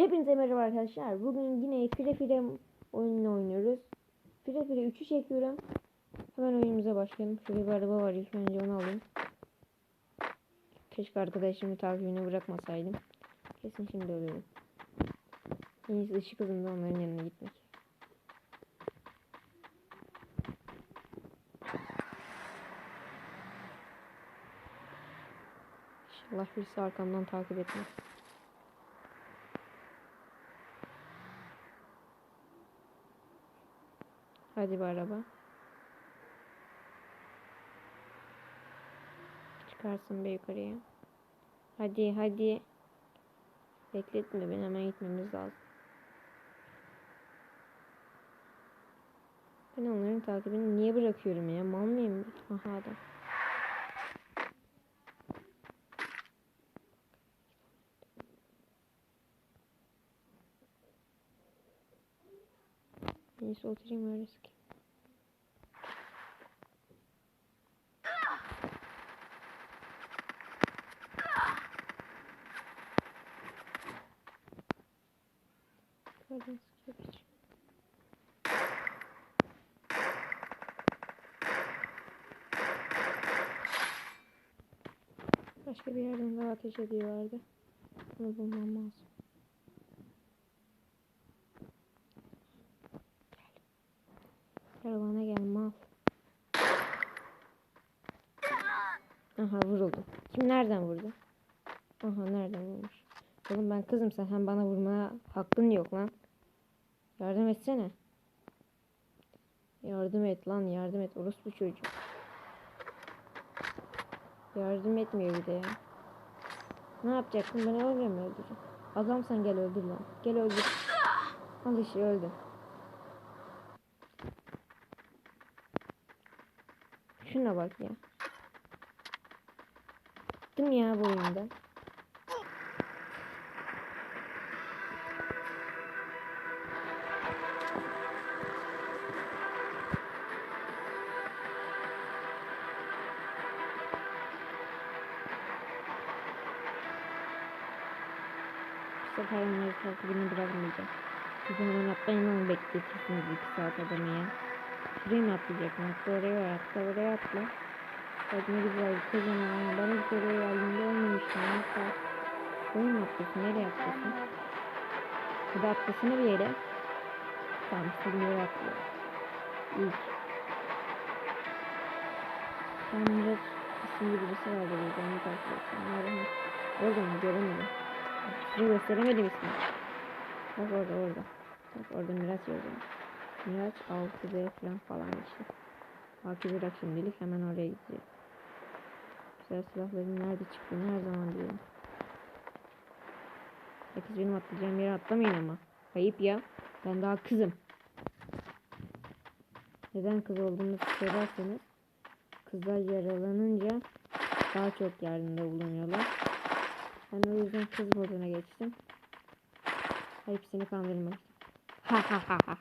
Hepinize merhaba arkadaşlar. Bugün yine Fire Fire oyununu oynuyoruz. Fire Fire 3'ü çekiyorum. Hemen oyunumuza başlayalım. Şurada bir araba var. İlk önce onu alayım. Keşke arkadaşımı takibini bırakmasaydım. Kesin şimdi ölüyorum. En iyisi ışık hızında onların yanına gitmek. İnşallah birisi arkamdan takip etmez. Hadi bir araba. Çıkarsın be yukarıya. Hadi hadi. Bekletme beni hemen gitmemiz lazım. Ben onların takibini niye bırakıyorum ya? Mal mıyım? ben? Aha adam. Neyse oturayım öyle sıkayım. Yukarıdan sıkıyor bir şey. Başka bir yerden daha ateş ediyorlardı. Bunu bulmam lazım. Gel bana gel mal. Aha vuruldum. Kim nereden vurdu? Aha nereden vurmuş? Oğlum ben kızım sen hem bana vurmaya hakkın yok lan. Yardım etsene. Yardım et lan yardım et orospu çocuğu. Yardım etmiyor bir de ya. Ne yapacaksın beni öyle mi öldüreceksin? Adamsan gel öldür lan. Gel öldür. Al işte öldüm. Şuna bak ya. Bıktım ya bu oyundan. Takibini bırakmayacağım. Siz hemen atlayın onu bekletirsiniz iki saat adamı ya. Şuraya mı atlayacaksın? Atla oraya. Atla oraya atla. Bak ne güzel kocaman ama ben hiç oraya geldiğimde olmamıştım. Hatta oraya mı atlasın? Nereye atlasın? Hadi atlasana bir yere. Tamam istediğin yere atlıyor. İlk. Ben biraz isimli birisi vardı burada. Onu takip ettim. Orada? Göremedim. Size gösteremedim ismini. Bak orada orada. Bak orada Miraç yazıyor. Miraç 6D falan falan işte. Takip bırak şimdilik hemen oraya gideceğiz. Güzel silahların nerede çıktığını her zaman diyorum. Herkes benim atlayacağım yere atlamayın ama. Ayıp ya. Ben daha kızım. Neden kız olduğumu söylerseniz kızlar yaralanınca daha çok yardımda bulunuyorlar. Ben o yüzden kız moduna geçtim. Hepsini kandırmak için. Ha ha ha ha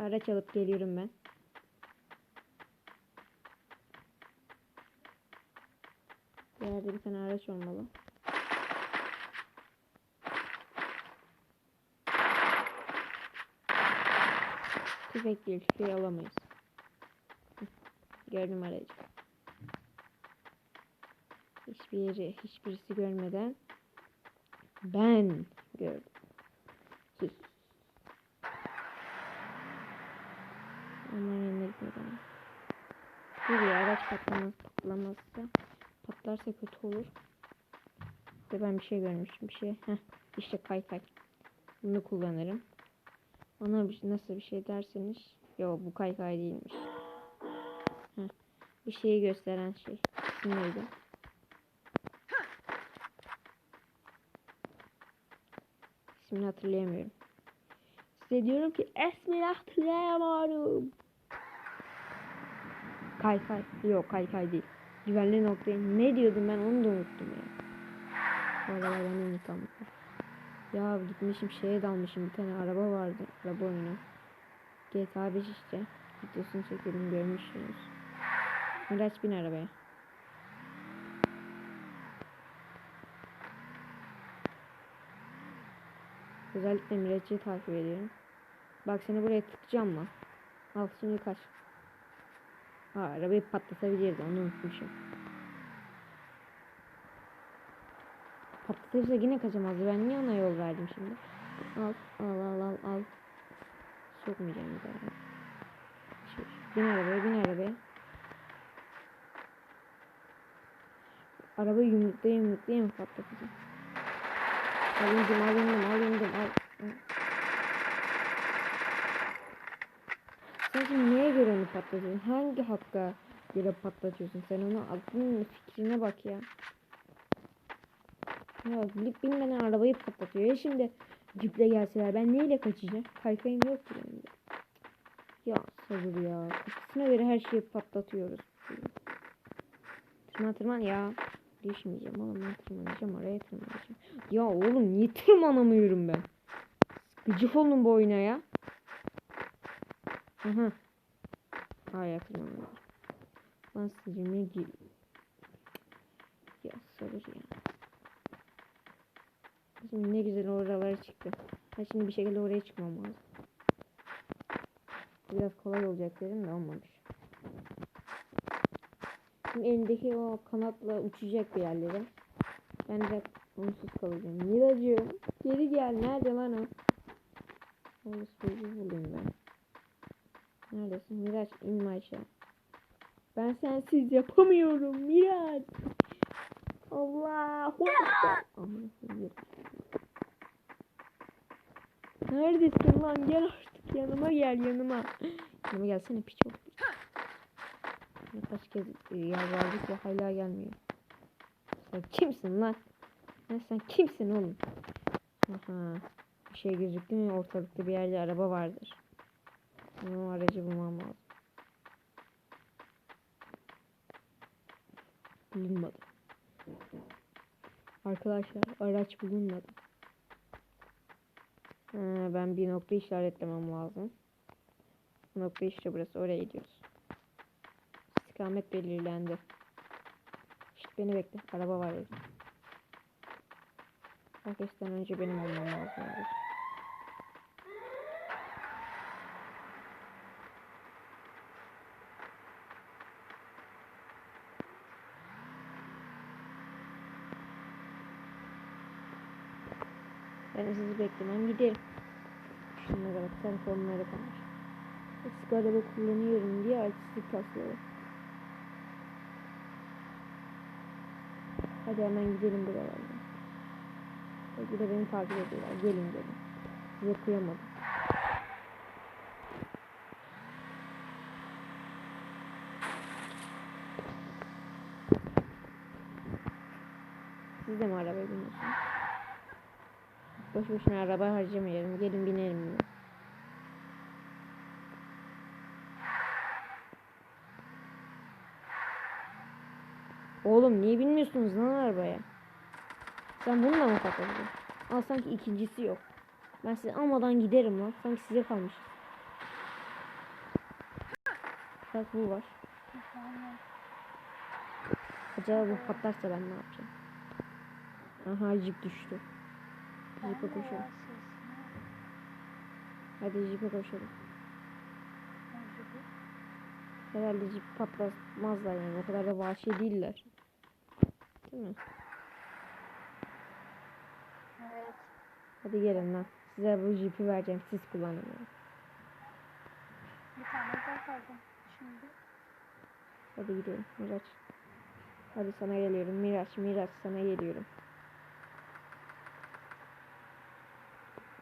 Araç alıp geliyorum ben. Bir yerde bir tane araç olmalı. Tüfek değil, tüfeği alamayız. Gördüm aracı. Hiçbir yeri, hiçbirisi görmeden ben gördüm. Sus. Onların yanına gitmeden. Dur araç patlamaz, patlamazsa patlarsa kötü olur. De ben bir şey görmüştüm. Bir şey. Heh, işte kay kay. Bunu kullanırım. Ona nasıl bir şey derseniz. Yo bu kay kay değilmiş. Heh, bir şeyi gösteren şey. İsmi neydi? İsmini hatırlayamıyorum. Size diyorum ki ismini hatırlayamıyorum. Kay kay. Yok kay kay değil. Güvenli noktaya ne diyordum ben onu da unuttum ya. Aralar ben unutamam. Ya gitmişim şeye dalmışım bir tane araba vardı. Araba oyunu. GTA 5 işte. Videosunu çekiyordum görmüşsünüz. Miraç bin arabaya. Özellikle Miraç'ı takip ediyorum. Bak seni buraya tıkacağım mı? Al şimdi kaç. Ha arabayı patlatabilirdi onu unutmuşum. Patlatırsa yine kaçamazdı. Ben niye ona yol verdim şimdi? Al al al al al. Sokmayacağım bir daha. Şey, bin arabaya bin arabaya. Arabayı yumruklaya yumruklaya mı patlatacağım? Al indim al indim al. Sen şimdi neye göre onu patlatıyorsun? Hangi hakka göre patlatıyorsun? Sen onu aklının fikrine bak ya. Ya bilip bilmeden arabayı patlatıyor. Ya şimdi ciple gelseler ben neyle kaçacağım? Kaykayım yok ki benim. Ya sabır ya. Kafasına göre her şeyi patlatıyoruz. Tırman tırman ya. Düşmeyeceğim oğlum ben tırmanacağım oraya tırmanacağım. Ya oğlum niye tırmanamıyorum ben? Gıcık olun bu oyuna ya. Aha. Hala tırmanamıyorum. Lan sicimle gir. Ya sabır ya. Şimdi ne güzel oralara çıktı. Ben şimdi bir şekilde oraya çıkmam lazım. Biraz kolay olacak dedim de olmamış. Şimdi elindeki o kanatla uçacak bir yerlere. Ben de onsuz kalacağım. Miracığım geri gel. Nerede lan o? Orası çocuğu bulayım ben. Neredesin? Miraç inme aşağı. Ben sensiz yapamıyorum Miraç. Allah. Neredesin lan? Gel artık yanıma gel yanıma. Yanıma gelsene piç. Ne kaç kez e, yalvardık ya hala gelmiyor. Sen kimsin lan? Ya sen kimsin oğlum? Aha. Bir şey gözüktü mü ortalıkta bir yerde araba vardır. Benim aracı bulmam lazım. Bulunmadı. Arkadaşlar araç bulunmadı. Ha, ben bir nokta işaretlemem lazım. Nokta işte burası. Oraya gidiyoruz. İstikamet belirlendi. İşte beni bekle. Araba var evde. Herkesten önce benim olmam lazım. Ben sizi beklemem giderim. Şunlara bak telefonlara kalmış. Eski araba kullanıyorum diye artistik taslıyor. Hadi hemen gidelim buralardan. Belki de beni takip ediyorlar. Gelin gelin. Size kıyamadım. Siz de mi arabaya biniyorsunuz? Boş boşuna araba harcamayalım. Gelin binelim. ya. Oğlum niye binmiyorsunuz lan arabaya? Sen bununla mı patladın? Al sanki ikincisi yok. Ben size almadan giderim lan. Sanki size kalmış. Bak bu var. Acaba bu patlarsa ben ne yapacağım? Aha jip düştü. Jipe koşalım. Hadi jipe koşalım. Herhalde jip patlatmazlar yani. O kadar da vahşi değiller. Değil mi? Evet. Hadi gelin lan. Size bu jipi vereceğim. Siz kullanın. Bir tane daha. Şimdi. Hadi gidelim. Miraç. Hadi sana geliyorum. Miraç, Miraç sana geliyorum.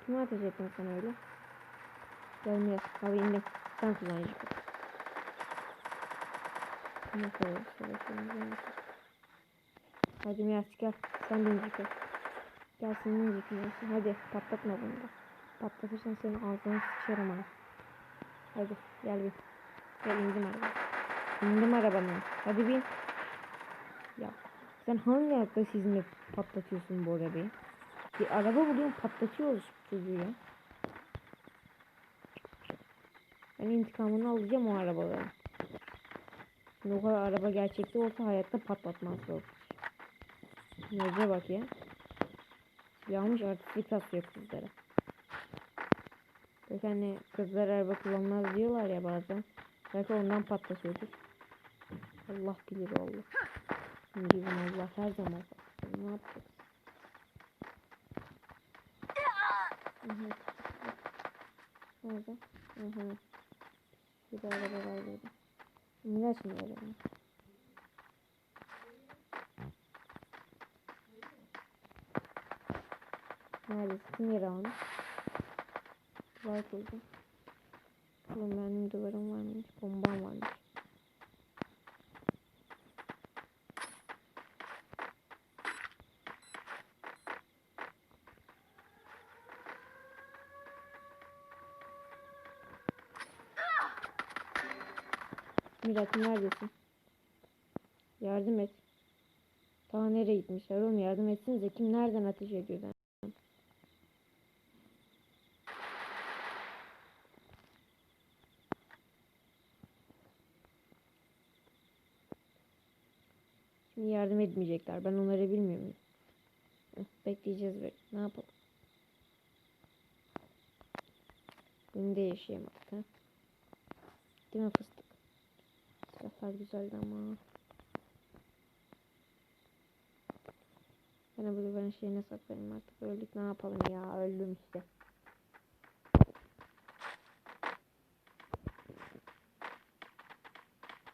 Kim ateş ettin sana öyle? Gel Miraç. Hadi indim. Sen kullan jipi. Ne kadar savaşıyorsun? Hadi Miraç gel. Sen bin jipi. Gel senin jipin olsun. Hadi patlatma bunu da. Patlatırsan senin ağzını sıçarım ha. Hadi gel bin. Gel indim arabaya. İndim arabanın. Hadi bin. Ya sen hangi hakta sizinle patlatıyorsun bu arabayı? Bir araba buluyorum patlatıyoruz çocuğu ya. Ben intikamını alacağım o arabaları. Şimdi o kadar araba gerçekte olsa hayatta patlatmazdı o. Nece bak ya. Silahmış artistik taslıyor kızlara. Belki hani kızlar araba kullanmaz diyorlar ya bazen. Belki ondan patlatıyordur. Allah bilir Allah. Bizim Allah her zaman patlatıyor. Ne? Evet. Nerede? Hı hı. Bir de araba var burada. İlaç mı verelim? Yere almış? Var burada. Oğlum benim duvarım varmış. Bombam varmış. Mirat neredesin? Yardım et. Daha nereye gitmişler oğlum yardım etsinize. Kim nereden ateş ediyor? Şimdi yardım etmeyecekler. Ben onları bilmiyor muyum? Bekleyeceğiz böyle. Ne yapalım? Beni de yaşayamadık ha. Değil mi fıstık? Bu sefer güzeldi ama. Ben bunu ben şeyine saklayayım artık. Öldük ne yapalım ya öldüm işte.